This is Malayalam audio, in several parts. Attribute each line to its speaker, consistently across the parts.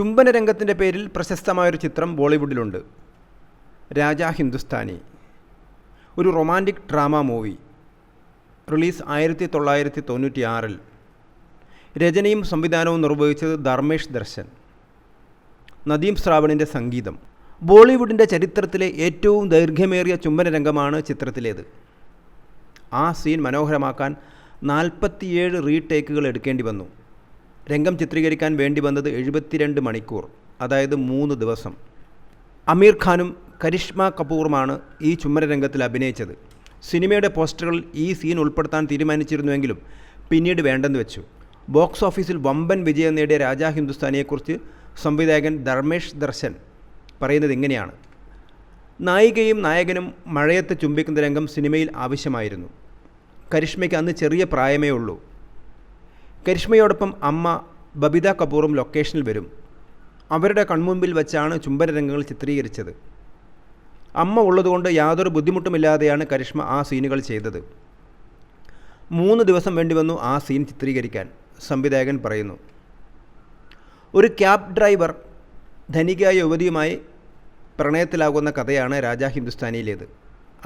Speaker 1: ചുംബന രംഗത്തിന്റെ പേരിൽ പ്രശസ്തമായൊരു ചിത്രം ബോളിവുഡിലുണ്ട്. രാജാ ഹിന്ദുസ്ഥാനി. ഒരു റൊമാന്റിക് ഡ്രാമ മൂവി. റിലീസ് ആയിരത്തി തൊള്ളായിരത്തി തൊണ്ണൂറ്റി ആറിൽ രചനയും സംവിധാനവും നിർവഹിച്ചത് ധർമ്മേഷ് ദർശൻ. നദീം ശ്രാവണിന്റെ സംഗീതം. ബോളിവുഡിന്റെ ചരിത്രത്തിലെ ഏറ്റവും ദൈർഘ്യമേറിയ ചുംബന രംഗമാണ് ചിത്രത്തിലേത്. ആ സീൻ മനോഹരമാക്കാൻ നാൽപ്പത്തിയേഴ് റീടേക്കുകൾ എടുക്കേണ്ടി വന്നു. രംഗം ചിത്രീകരിക്കാൻ വേണ്ടി വന്നത് എഴുപത്തിരണ്ട് മണിക്കൂർ അതായത് മൂന്ന് ദിവസം. അമീർ ഖാനും കരിഷ്മ കപൂറുമാണ് ഈ ചുമര രംഗത്തിൽ അഭിനയിച്ചത്. സിനിമയുടെ പോസ്റ്ററുകളിൽ ഈ സീൻ ഉൾപ്പെടുത്താൻ തീരുമാനിച്ചിരുന്നുവെങ്കിലും പിന്നീട് വേണ്ടെന്ന് വെച്ചു. ബോക്സ് ഓഫീസിൽ വമ്പൻ വിജയം നേടിയ രാജാ ഹിന്ദുസ്ഥാനിയെക്കുറിച്ച് സംവിധായകൻ ധർമ്മേഷ് ദർശൻ പറയുന്നത് ഇങ്ങനെയാണ്. നായികയും നായകനും മഴയത്ത് ചുംബിക്കുന്ന രംഗം സിനിമയിൽ ആവശ്യമായിരുന്നു. കരിഷ്മയ്ക്ക് അന്ന് ചെറിയ പ്രായമേ ഉള്ളൂ. കരിഷ്മയോടൊപ്പം അമ്മ ബബിത കപൂറും ലൊക്കേഷനിൽ വരും. അവരുടെ കൺമുമ്പിൽ വച്ചാണ് ചുംബന രംഗങ്ങൾ ചിത്രീകരിച്ചത്. അമ്മ ഉള്ളതുകൊണ്ട് യാതൊരു ബുദ്ധിമുട്ടുമില്ലാതെയാണ് കരിഷ്മ ആ സീനുകൾ ചെയ്തത്. മൂന്ന് ദിവസം വേണ്ടി വന്നു ആ സീൻ ചിത്രീകരിക്കാൻ സംവിധായകൻ പറയുന്നു. ഒരു ക്യാബ് ഡ്രൈവർ ധനികയായ യുവതിയുമായി പ്രണയത്തിലാകുന്ന കഥയാണ് രാജാ ഹിന്ദുസ്ഥാനിയിലേത്.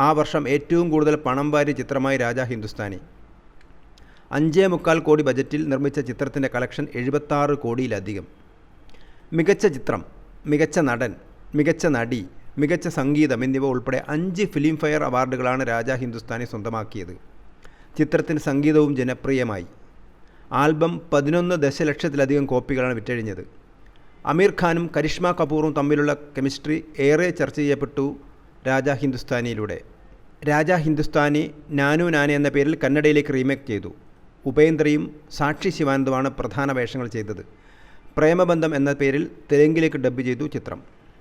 Speaker 1: ആ വർഷം ഏറ്റവും കൂടുതൽ പണം വാരിയ ചിത്രമായി രാജാ ഹിന്ദുസ്ഥാനി. അഞ്ചേ മുക്കാൽ കോടി ബജറ്റിൽ നിർമ്മിച്ച ചിത്രത്തിന്റെ കളക്ഷൻ എഴുപത്താറ് കോടിയിലധികം. മികച്ച ചിത്രം മികച്ച നടൻ മികച്ച നടി മികച്ച സംഗീതം എന്നിവ ഉൾപ്പെടെ അഞ്ച് ഫിലിം ഫെയർ അവാർഡുകളാണ് രാജ ഹിന്ദുസ്ഥാനി സ്വന്തമാക്കിയത്. ചിത്രത്തിന് സംഗീതവും ജനപ്രിയമായി. ആൽബം പതിനൊന്ന് ദശലക്ഷത്തിലധികം കോപ്പികളാണ് വിറ്റഴിഞ്ഞത്. അമീർ ഖാനും കരിഷ്മ കപൂറും തമ്മിലുള്ള കെമിസ്ട്രി ഏറെ ചർച്ച ചെയ്യപ്പെട്ടു രാജ ഹിന്ദുസ്ഥാനിയിലൂടെ. രാജ ഹിന്ദുസ്ഥാനി നാനു നാനെ എന്ന പേരിൽ കന്നഡയിലേക്ക് റീമേക്ക് ചെയ്തു. ഉപേന്ദ്രയും സാക്ഷി ശിവാനന്ദുമാണ് പ്രധാന വേഷങ്ങൾ ചെയ്തത്. പ്രേമബന്ധം എന്ന പേരിൽ തെലുങ്കിലേക്ക് ഡബ്ബ് ചെയ്തു ചിത്രം.